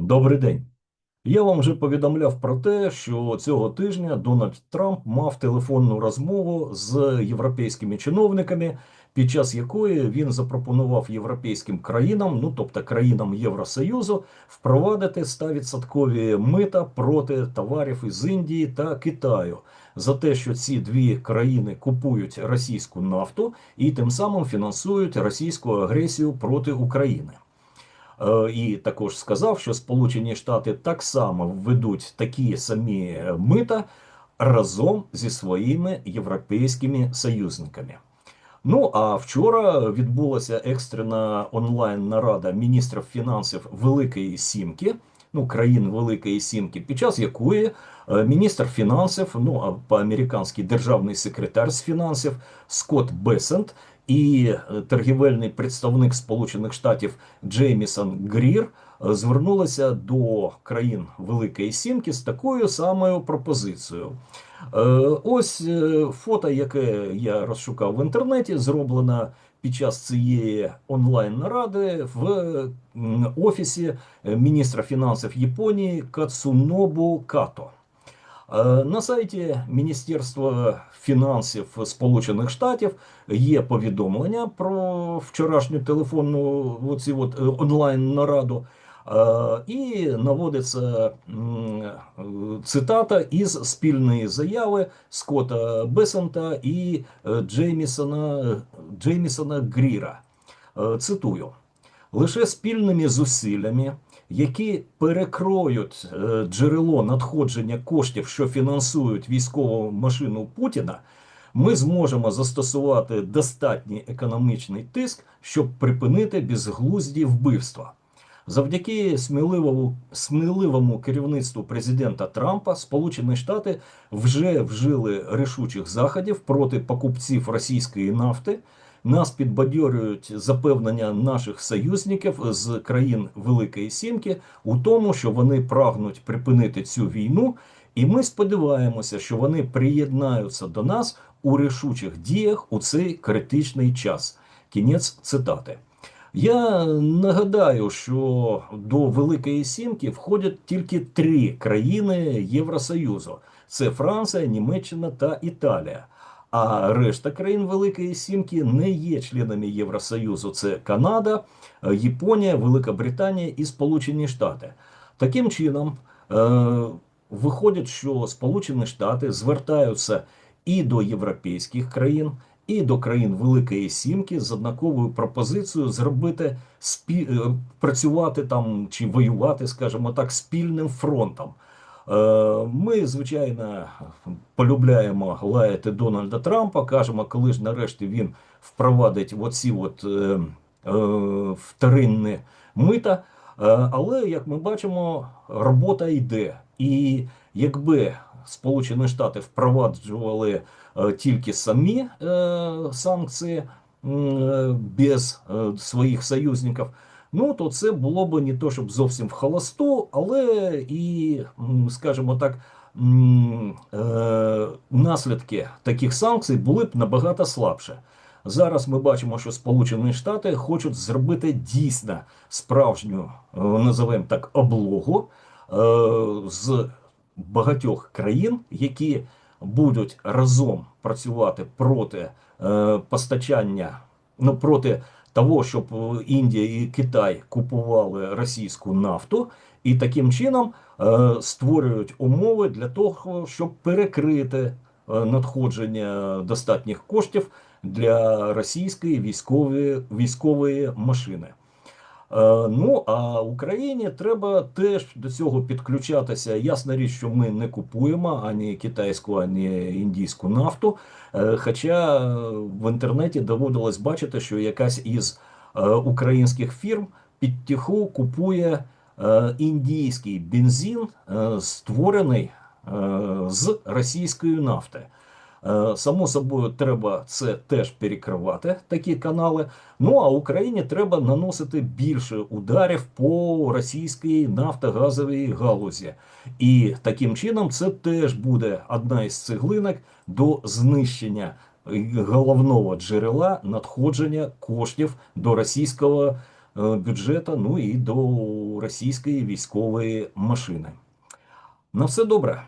Добрий день. Я вам вже повідомляв про те, що цього тижня Дональд Трамп мав телефонну розмову з європейськими чиновниками, під час якої він запропонував європейським країнам, ну тобто країнам Євросоюзу, впровадити 100% мита проти товарів із Індії та Китаю за те, що ці дві країни купують російську нафту і тим самим фінансують російську агресію проти України. Е, І також сказав, що Сполучені Штати так само введуть такі самі е, мита разом зі своїми європейськими союзниками. Ну а вчора відбулася екстрена онлайн нарада міністрів фінансів Великої Сімки, ну країн Великої Сімки, під час якої е, міністр фінансів, ну а по-американськи державний секретар з фінансів Скотт Бесент і е, торгівельний представник Сполучених Штатів Джеймісон Грір е, звернулися до країн Великої Сімки з такою самою пропозицією. Е, Ось фото, яке я розшукав в інтернеті, зроблено під час цієї онлайн-наради в офісі міністра фінансів Японії Кацунобу Като. Е, На сайті Міністерства фінансів Сполучених Штатів є повідомлення про вчорашню телефонну оці от е, онлайн-нараду, Е, і наводиться цитата із спільної заяви Скотта Бесента і Джеймісона, Джеймісона Гріра. Цитую: лише спільними зусиллями які перекроють е, джерело надходження коштів, що фінансують військову машину Путіна, ми зможемо застосувати достатній економічний тиск, щоб припинити безглузді вбивства. Завдяки сміливому, сміливому керівництву президента Трампа Сполучені Штати вже вжили рішучих заходів проти покупців російської нафти. Нас підбадьорюють запевнення наших союзників з країн Великої Сімки у тому, що вони прагнуть припинити цю війну, і ми сподіваємося, що вони приєднаються до нас у рішучих діях у цей критичний час. Кінець цитати. Я нагадаю, що до Великої Сімки входять тільки три країни Євросоюзу: це Франція, Німеччина та Італія. А решта країн Великої Сімки не є членами Євросоюзу. Це Канада, е, Японія, Велика Британія і Сполучені Штати. Таким чином, е, виходить, що Сполучені Штати звертаються і до європейських країн, і до країн Великої Сімки з однаковою пропозицією зробити спі... е, працювати там чи воювати, скажімо так, спільним фронтом. Е, Ми, звичайно, полюбляємо лаяти Дональда Трампа. Кажемо, коли ж нарешті він впровадить оці от е, е, вторинні мита. Е, Але як ми бачимо, робота йде. І якби Сполучені Штати впроваджували е, тільки самі е, санкції е, без е, своїх союзників, ну то це було б не то, щоб зовсім в холосту, але і, скажімо так, е, наслідки таких санкцій були б набагато слабше. Зараз ми бачимо, що Сполучені Штати хочуть зробити дійсно справжню, е, називаємо так, облогу е, з багатьох країн, які будуть разом працювати проти постачання, ну проти того, щоб е, Індія і Китай купували російську нафту, і таким чином е, створюють умови для того, щоб перекрити е, надходження достатніх коштів для російської військової, військової машини. Е, Ну а Україні треба теж до цього підключатися. Ясна річ, що ми не купуємо ані китайську, ані індійську нафту. Е, Хоча е, в інтернеті доводилось бачити, що якась із українських фірм підтиху купує індійський бензин, створений з російської нафти. Е, Само собою, треба це теж перекривати, такі канали. Ну а Україні треба наносити більше ударів по російській нафтогазовій галузі. І таким чином це теж буде одна із цеглинок до знищення головного джерела надходження коштів до російського е, бюджету, ну і до російської військової машини. На все добре.